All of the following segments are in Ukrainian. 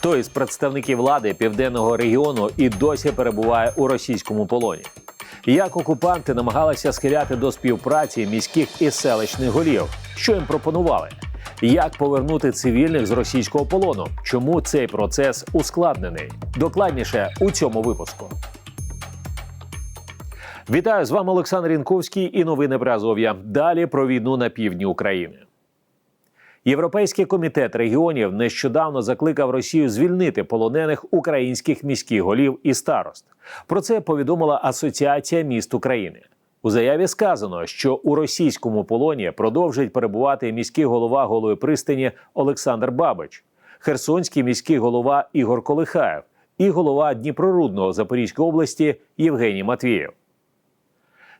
Хто із представників влади південного регіону і досі перебуває у російському полоні? Як окупанти намагалися схиляти до співпраці міських і селищних голів? Що їм пропонували? Як повернути цивільних з російського полону? Чому цей процес ускладнений? Докладніше у цьому випуску. Вітаю з вами Олександр Інковський і новини про Азов'я. Далі про війну на півдні України. Європейський комітет регіонів нещодавно закликав Росію звільнити полонених українських міських голів і старост. Про це повідомила Асоціація міст України. У заяві сказано, що у російському полоні продовжують перебувати міський голова голої пристані Олександр Бабич, херсонський міський голова Ігор Колихаєв і голова Дніпрорудного Запорізької області Євгеній Матвієв.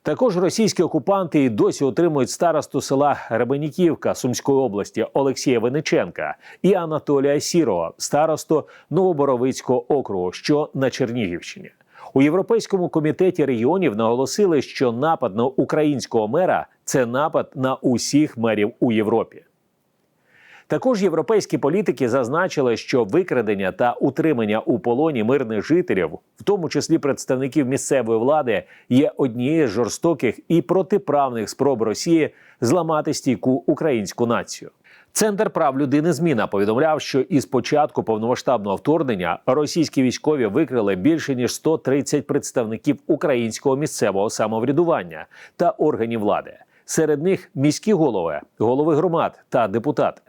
Також російські окупанти і досі отримують старосту села Ребеніківка Сумської області Олексія Вениченка і Анатолія Сірова, старосту Новоборовицького округу, що на Чернігівщині. У Європейському комітеті регіонів наголосили, що напад на українського мера це напад на усіх мерів у Європі. Також європейські політики зазначили, що викрадення та утримання у полоні мирних жителів, в тому числі представників місцевої влади, є однією з жорстоких і протиправних спроб Росії зламати стійку українську націю. Центр прав людини зміна повідомляв, що із початку повномасштабного вторгнення російські військові викрили більше ніж 130 представників українського місцевого самоврядування та органів влади. Серед них міські голови, голови громад та депутати.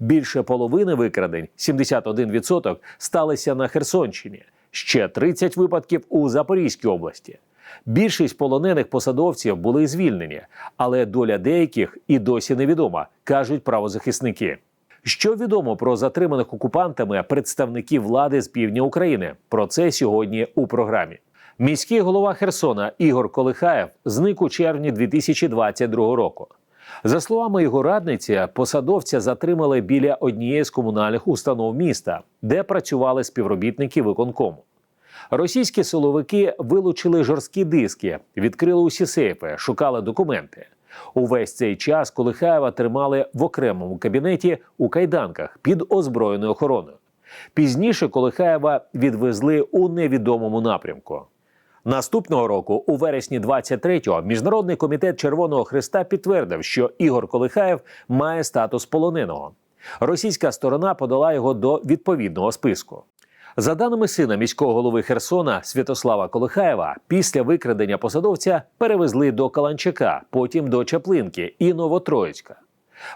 Більше половини викрадень 71% сталися на Херсонщині, ще 30 випадків у Запорізькій області. Більшість полонених посадовців були звільнені, але доля деяких і досі невідома, кажуть правозахисники. Що відомо про затриманих окупантами представників влади з півдня України? Про це сьогодні у програмі. Міський голова Херсона Ігор Колихаєв зник у червні 2022 року. За словами його радниці, посадовця затримали біля однієї з комунальних установ міста, де працювали співробітники виконкому. Російські силовики вилучили жорсткі диски, відкрили усі сейфи, шукали документи. Увесь цей час Колихаєва тримали в окремому кабінеті у кайданках під озброєною охороною. Пізніше Колихаєва відвезли у невідомому напрямку. Наступного року, у вересні 23-го, міжнародний комітет Червоного Христа підтвердив, що Ігор Колихаєв має статус полоненого. Російська сторона подала його до відповідного списку. За даними сина міського голови Херсона Святослава Колихаєва, після викрадення посадовця перевезли до Каланчака, потім до Чаплинки і Новотроїцька.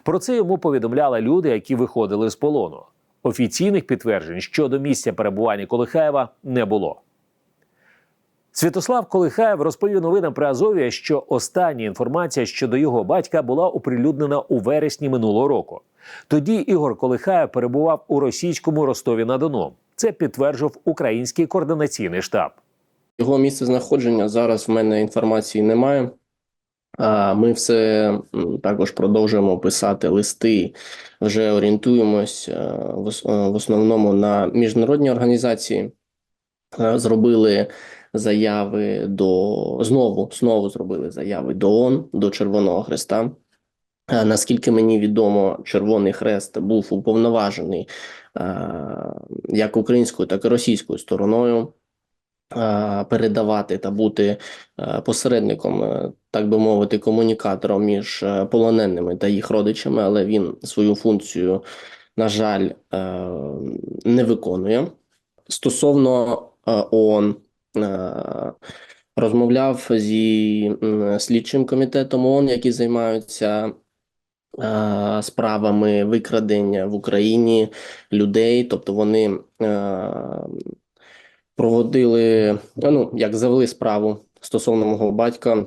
Про це йому повідомляли люди, які виходили з полону. Офіційних підтверджень щодо місця перебування Колихаєва не було. Святослав Колихаєв розповів новинам при Азові, що остання інформація щодо його батька була оприлюднена у вересні минулого року. Тоді Ігор Колихаєв перебував у російському Ростові на Дону. Це підтверджував український координаційний штаб. Його місце знаходження зараз в мене інформації немає. А Ми все також продовжуємо писати листи, вже орієнтуємось е, е, в основному на міжнародні організації. Е, Зробили заяви до знову знову зробили заяви до ООН, до Червоного Хреста. Е, Наскільки мені відомо, Червоний Хрест був уповноважений е, як українською, так і російською стороною е, передавати та бути посередником, так би мовити, комунікатором між полоненими та їх родичами, але він свою функцію, на жаль, не виконує. Стосовно ООН, розмовляв зі слідчим комітетом ООН, які займаються е, справами викрадення в Україні людей, тобто вони е, проводили, ну, як завели справу стосовно мого батька,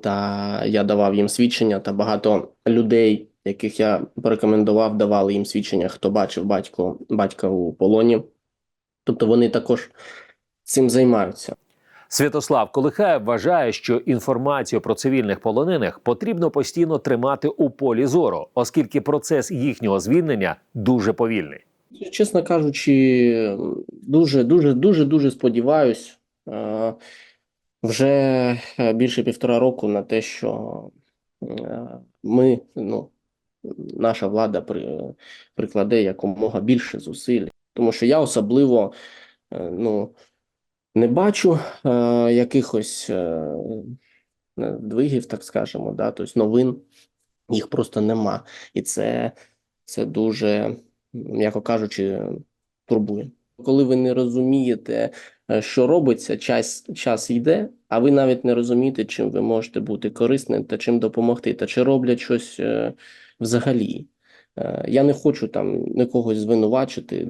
та я давав їм свідчення, та багато людей, яких я порекомендував, давали їм свідчення, хто бачив батько, батька у полоні. Тобто вони також цим займаються. Святослав Колихаєв вважає, що інформацію про цивільних полонених потрібно постійно тримати у полі зору, оскільки процес їхнього звільнення дуже повільний. Чесно кажучи, дуже, дуже, дуже, дуже сподіваюсь е, вже більше півтора року на те, що е, ми, ну, наша влада при, прикладе якомога більше зусиль Тому що я особливо е, ну, не бачу е, якихось е, двигів, так скажемо, да, тобто новин їх просто нема. І це, це дуже, м'яко кажучи, турбує. Коли ви не розумієте, е, що робиться, час, час йде, а ви навіть не розумієте, чим ви можете бути корисним та чим допомогти, та чи роблять щось е, взагалі. Е, Я не хочу там нікогось звинувачити.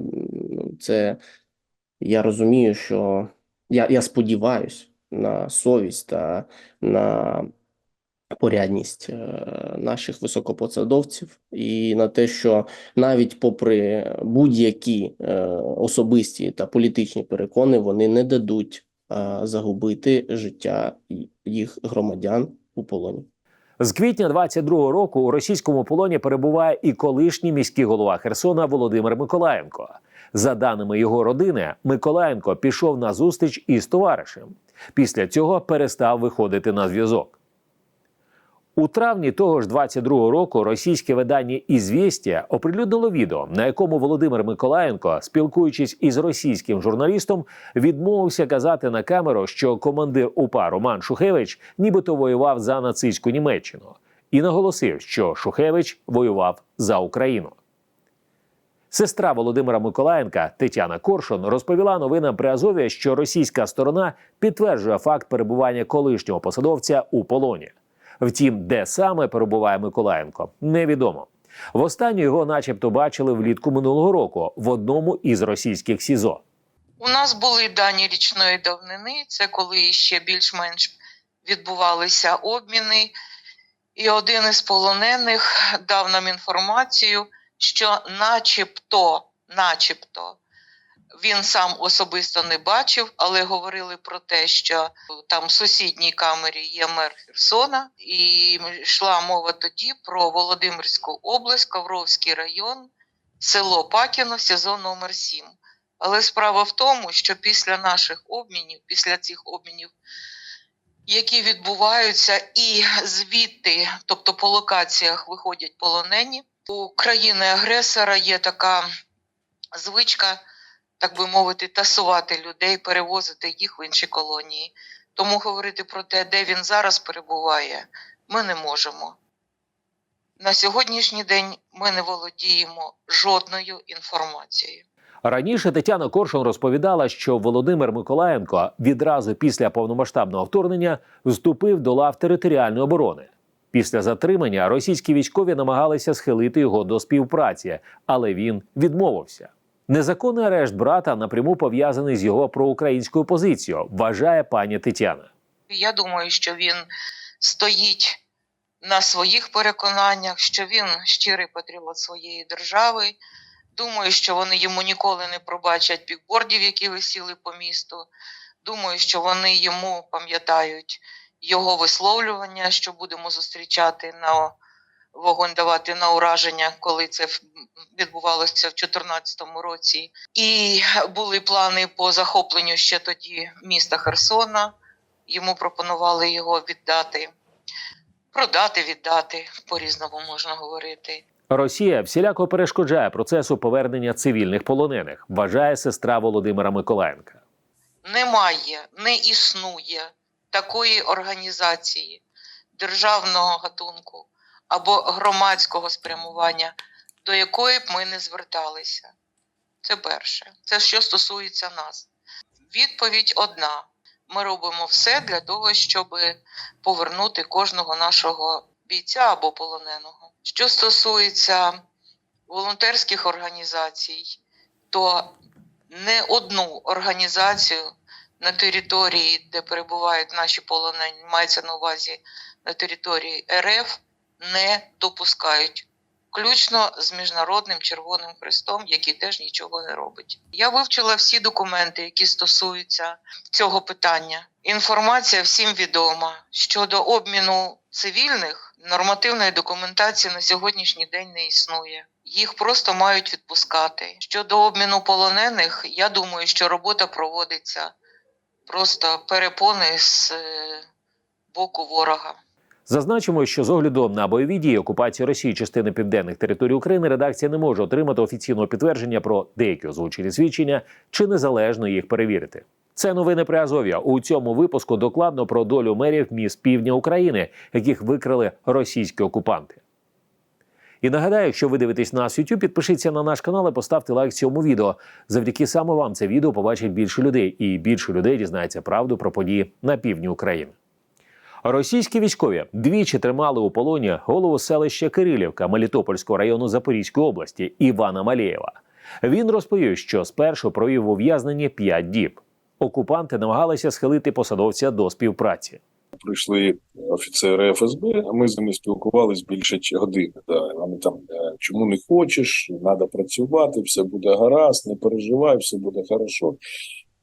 Ну, Це я розумію, що я, я сподіваюся на совість та на порядність е, наших високопосадовців і на те, що навіть попри будь-які е, особисті та політичні перекони, вони не дадуть е, загубити життя їх громадян у полоні. З квітня 22-го року у російському полоні перебуває і колишній міський голова Херсона Володимир Миколаєнко. За даними його родини, Миколаєнко пішов на зустріч із товаришем. Після цього перестав виходити на зв'язок. У травні того ж 22-го року російське видання «Ізвєстія» оприлюднило відео, на якому Володимир Миколаєнко, спілкуючись із російським журналістом, відмовився казати на камеру, що командир УПА Роман Шухевич нібито воював за нацистську Німеччину, і наголосив, що Шухевич воював за Україну. Сестра Володимира Миколаєнка Тетяна Коршун розповіла новинам при Азові, що російська сторона підтверджує факт перебування колишнього посадовця у полоні. Втім, де саме перебуває Миколаєнко, невідомо. Востаннє його, начебто, бачили влітку минулого року в одному із російських СІЗО. У нас були дані річної давнини, це коли ще більш-менш відбувалися обміни. І один із полонених дав нам інформацію, що начебто, начебто, він сам особисто не бачив, але говорили про те, що там в сусідній камері є мер Херсона, і йшла мова тоді про Володимирську область, Ковровський район, село Пакіно, СІЗО номер 7. Але справа в тому, що після наших обмінів, після цих обмінів, які відбуваються, і звідти, тобто по локаціях виходять полонені, у країни-агресора є така звичка, так би мовити, тасувати людей, перевозити їх в інші колонії. Тому говорити про те, де він зараз перебуває, ми не можемо. На сьогоднішній день ми не володіємо жодною інформацією. Раніше Тетяна Коршун розповідала, що Володимир Миколаєнко відразу після повномасштабного вторгнення вступив до лав територіальної оборони. Після затримання російські військові намагалися схилити його до співпраці, але він відмовився. Незаконний арешт брата напряму пов'язаний з його проукраїнською позицією, вважає пані Тетяна. Я думаю, що він стоїть на своїх переконаннях, що він щирий патріот своєї держави. Думаю, що вони йому ніколи не пробачать бікбордів, які висіли по місту. Думаю, що вони йому пам'ятають його висловлювання, що будемо зустрічати на вогонь давати на ураження, коли це відбувалося в 2014 році. І були плани по захопленню ще тоді міста Херсона. Йому пропонували його віддати, продати, віддати, по-різному можна говорити. Росія всіляко перешкоджає процесу повернення цивільних полонених, вважає сестра Володимира Миколаєнка. Немає, не існує такої організації державного гатунку або громадського спрямування, до якої б ми не зверталися. Це перше. Це що стосується нас. Відповідь одна: ми робимо все для того, щоб повернути кожного нашого бійця або полоненого. Що стосується волонтерських організацій, то не одну організацію на території, де перебувають наші полонені, мається на увазі на території РФ, не допускають, включно з Міжнародним Червоним Хрестом, який теж нічого не робить. Я вивчила всі документи, які стосуються цього питання. Інформація всім відома щодо обміну цивільних нормативної документації на сьогоднішній день не існує. Їх просто мають відпускати. Щодо обміну полонених, я думаю, що робота проводиться просто перепони з е, боку ворога. Зазначимо, що з огляду на бойові дії окупації Росії частини південних територій України редакція не може отримати офіційного підтвердження про деякі озвучені свідчення чи незалежно їх перевірити. Це новини при Азов'я. У цьому випуску докладно про долю мерів міст півдня України, яких викрали російські окупанти. І нагадаю, якщо ви дивитесь нас YouTube, підпишіться на наш канал і поставте лайк цьому відео. Завдяки саме вам це відео побачить більше людей, і більше людей дізнається правду про події на півдні України. Російські військові двічі тримали у полоні голову селища Кирилівка Мелітопольського району Запорізької області Івана Малєєва. Він розповів, що спершу провів в ув'язненні 5 діб. Окупанти намагалися схилити посадовця до співпраці. Прийшли офіцери ФСБ, а ми з ними спілкувалися більше години. Да. Вони там е, чому не хочеш, треба працювати, все буде гаразд, не переживай, все буде хорошо.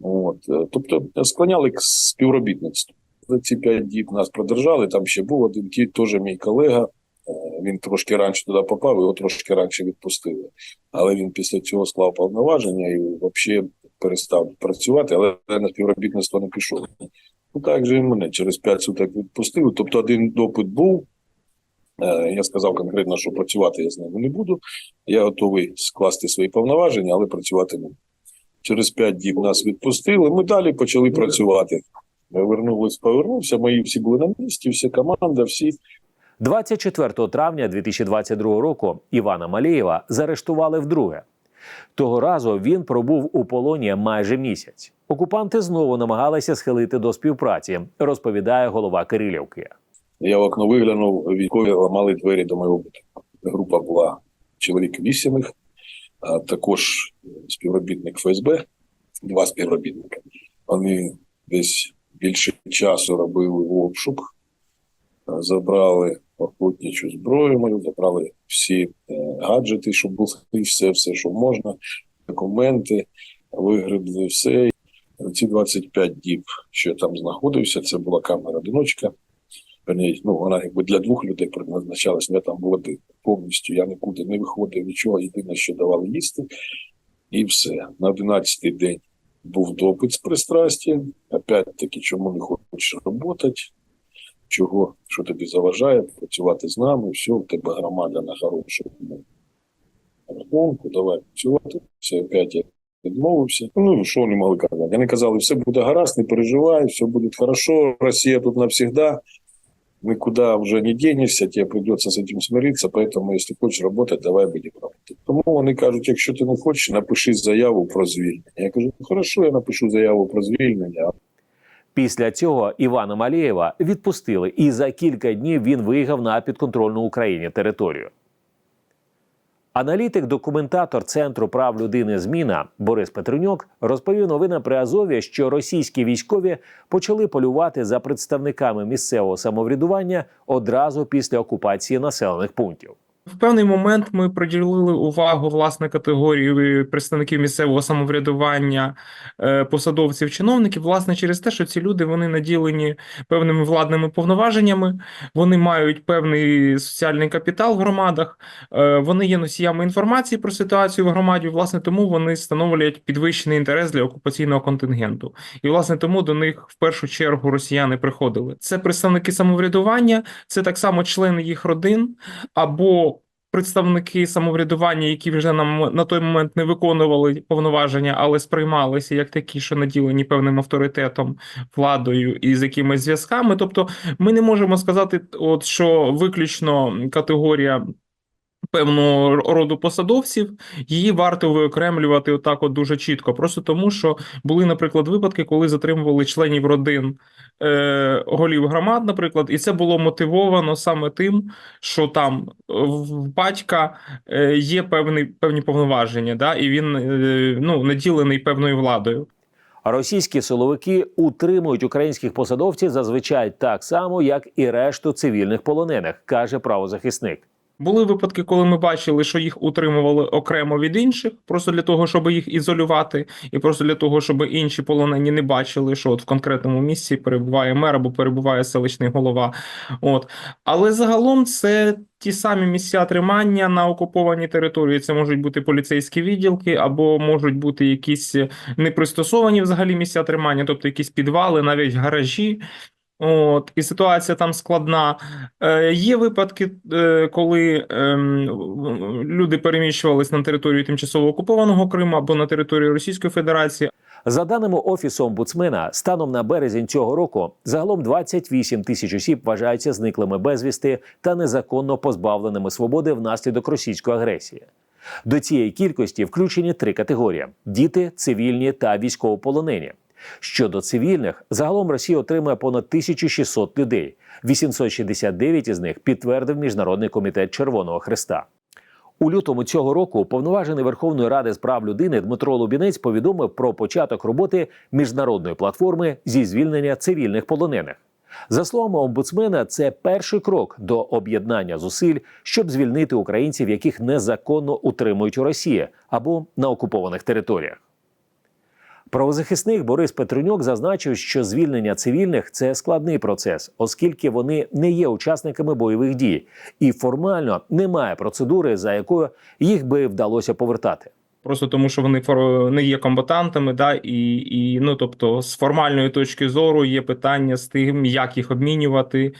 От. е, Тобто склоняли к співробітництву. За ці п'ять діб нас продержали. Там ще був один кіт, теж мій колега. Е, Він трошки раніше туди попав, його трошки раніше відпустили. Але він після цього склав повноваження і взагалі перестав працювати, але на співробітництво не пішов. Ну так же і мене через 5 суток відпустили. Тобто один допит був. Е, Я сказав конкретно, що працювати я з ними не буду. Я готовий скласти свої повноваження, але працювати не. Через 5 діб нас відпустили. Ми далі почали працювати. Ми вернулись, повернувся. Мої всі були на місці, вся команда, всі 24 травня 2022 року Івана Малєєва заарештували вдруге. Того разу він пробув у полоні майже місяць. Окупанти знову намагалися схилити до співпраці, розповідає голова Кирилівки. Я в окно виглянув, військові ламали двері до моєго будинку. Група була чоловік вісім а також співробітник ФСБ, два співробітника. Вони десь більше часу робили обшук, забрали охотничу зброю мою, забрали всі е, гаджети, що були, все, все, що можна, документи, вигребли все. Ці 25 діб, що я там знаходився, це була камера одиночка. Ну, вона якби для двох людей предназначалась, я там був один повністю. Я нікуди не виходив, нічого. Єдине, що давали їсти, і все. На 11-й день був допит з пристрастям. Опять-таки, чому не хочеш працювати, чого, що тобі заважає працювати з нами, все, у тебе громада на хорошому рахунку, давай працювати. Все, опять я відмовився. Ну, що вони могли казати? Вони казали, все буде гаразд, не переживай, все буде хорошо, Росія тут навсегда никуда уже не денешься, тебе придется с этим смириться, поэтому, если хочешь работать, давай будемо робити. Тому вони кажуть, якщо ти не хочеш, напиши заяву про звільнення. Я кажу, «Ну, хорошо, я напишу заяву про звільнення. Після цього Івана Малєєва відпустили, і за кілька днів він виїхав на підконтрольну Україні територію. Аналітик-документатор Центру прав людини Зміна Борис Петренюк розповів новинам при Азові, що російські військові почали полювати за представниками місцевого самоврядування одразу після окупації населених пунктів. В певний момент ми приділили увагу власне категорії представників місцевого самоврядування, е, посадовців, чиновників, власне, через те, що ці люди вони наділені певними владними повноваженнями, вони мають певний соціальний капітал в громадах, е, вони є носіями інформації про ситуацію в громаді. Власне, тому вони становлять підвищений інтерес для окупаційного контингенту. І власне тому до них в першу чергу росіяни приходили. Це представники самоврядування, це так само члени їх родин або представники самоврядування, які вже нам на той момент не виконували повноваження, але сприймалися як такі, що наділені певним авторитетом, владою і з якимись зв'язками. Тобто, ми не можемо сказати, от що виключно категорія. Певного роду посадовців її варто виокремлювати отак, от дуже чітко. Просто тому, що були, наприклад, випадки, коли затримували членів родин е, голів громад, наприклад, і це було мотивовано саме тим, що там в батька е, є певний певні повноваження, да, і він е, ну наділений певною владою. Російські силовики утримують українських посадовців зазвичай так само, як і решту цивільних полонених, каже правозахисник. Були випадки, коли ми бачили, що їх утримували окремо від інших, просто для того, щоб їх ізолювати, і просто для того, щоб інші полонені не бачили, що от в конкретному місці перебуває мер або перебуває селищний голова. От але загалом це ті самі місця тримання на окупованій території. Це можуть бути поліцейські відділки, або можуть бути якісь непристосовані взагалі місця тримання, тобто якісь підвали, навіть гаражі. От, і ситуація там складна. Е, є випадки, е, коли в- люди переміщувались на територію тимчасово окупованого Криму або на територію Російської Федерації, За даними Офісу омбудсмена, станом на березень цього року загалом 28 тисяч осіб вважаються зниклими безвісти та незаконно позбавленими свободи внаслідок російської агресії. До цієї кількості включені три категорії: діти, цивільні та військовополонені. Щодо цивільних, загалом Росія отримує понад 1600 людей. 869 із них підтвердив Міжнародний комітет Червоного Христа. У лютому цього року уповноважений Верховної Ради з прав людини Дмитро Лубінець повідомив про початок роботи міжнародної платформи зі звільнення цивільних полонених. За словами омбудсмена, це перший крок до об'єднання зусиль, щоб звільнити українців, яких незаконно утримують у Росії або на окупованих територіях. Правозахисник Борис Петруньок зазначив, що звільнення цивільних це складний процес, оскільки вони не є учасниками бойових дій, і формально немає процедури, за якою їх би вдалося повертати. просто тому, що вони не є комбатантами, да, і, і ну, тобто, з формальної точки зору є питання з тим, як їх обмінювати.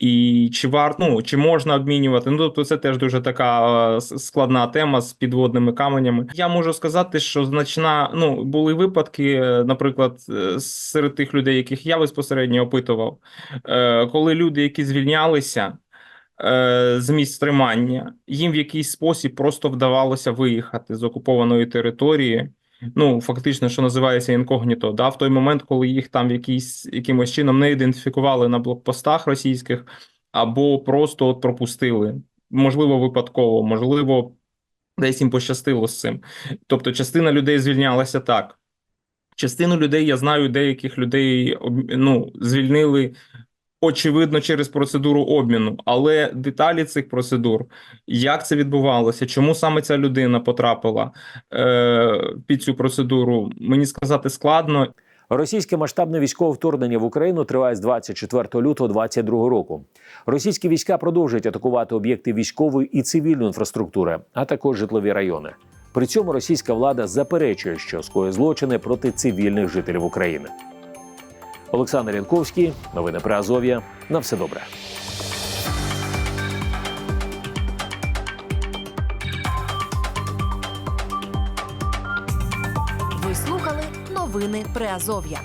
І чи варто, ну, чи можна обмінювати? Ну, тобто це теж дуже така е, складна тема з підводними каменями. Я можу сказати, що значна, ну, були випадки, е, наприклад, е, серед тих людей, яких я безпосередньо опитував, коли люди, які звільнялися, з місць тримання, їм в якийсь спосіб просто вдавалося виїхати з окупованої території. Ну, фактично, що називається інкогніто, да, в той момент, коли їх там якийсь, якимось чином не ідентифікували на блокпостах російських, або просто от пропустили. Можливо, випадково, можливо, десь їм пощастило з цим. Тобто, частина людей звільнялася так. Частину людей я знаю, деяких людей ну, звільнили очевидно через процедуру обміну, але деталі цих процедур, як це відбувалося, чому саме ця людина потрапила е, під цю процедуру, мені сказати складно. Російське масштабне військове вторгнення в Україну триває з 24 лютого 2022 року. Російські війська продовжують атакувати об'єкти військової і цивільної інфраструктури, а також житлові райони. При цьому російська влада заперечує, що скоює злочини проти цивільних жителів України. Олександр Янковський, новини про Азов'я. На все добре. Ви слухали новини Приазов'я.